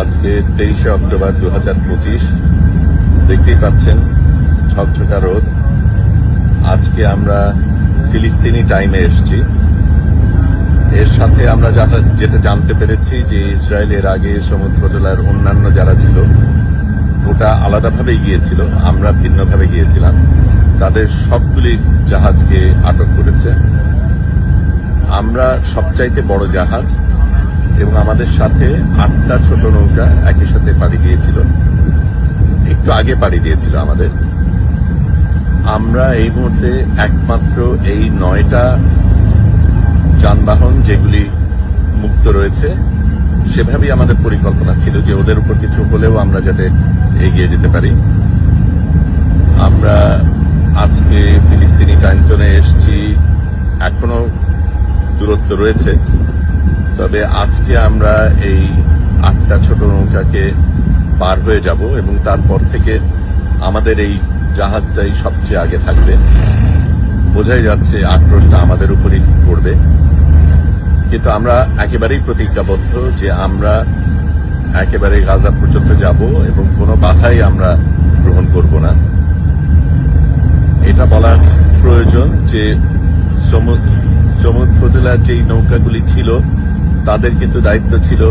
আজকে তেইশে অক্টোবর দু হাজার পঁচিশ। দেখতেই পাচ্ছেন ঝকঝকা রোদ আজকে আমরা ফিলিস্তিনি টাইমে এসেছি। এর সাথে আমরা যাটা- যেটা জানতে পেরেছি যে ইসরায়েলের আগে সমুদ্রতলার অন্যান্য যারা ছিল, ওটা আলাদাভাবে গিয়েছিল, আমরা ভিন্নভাবে গিয়েছিলাম। তাদের সবগুলি জাহাজকে আটক করেছে। আমরা সবচাইতে বড় জাহাজ এবং আমাদের সাথে আটটা ছোট নৌকা একই সাথে পাড়ি দিয়েছিল। একটু আগে পাড়ি দিয়েছিল আমাদের। আমরা এই মুহূর্তে একমাত্র এই নয়টা যানবাহন যেগুলি মুক্ত রয়েছে, সেভাবেই আমাদের পরিকল্পনা ছিল যে ওদের উপর কিছু হলেও আমরা যাতে এগিয়ে যেতে পারি। আমরা আজকে ফিলিস্তিনি টাইম জোনে এসছি। এখনও দূরত্ব রয়েছে। তবে আজকে আমরা এই আটটা ছোট নৌকাকে পার হয়ে যাব এবং তারপর থেকে আমাদের এই জাহাজটাই সবচেয়ে আগে থাকবে। বোঝাই যাচ্ছে আক্রোশটা আমাদের উপরই পড়বে। কিন্তু আমরা একেবারেই প্রতিজ্ঞাবদ্ধ যে আমরা একেবারে গাজা পর্যন্ত যাব এবং কোনো বাধাই আমরা গ্রহণ করব না। এটা বলা প্রয়োজন যে সমুদ্র জেলার যেই নৌকাগুলি ছিল তাদের কিন্তু দায়িত্ব ছিল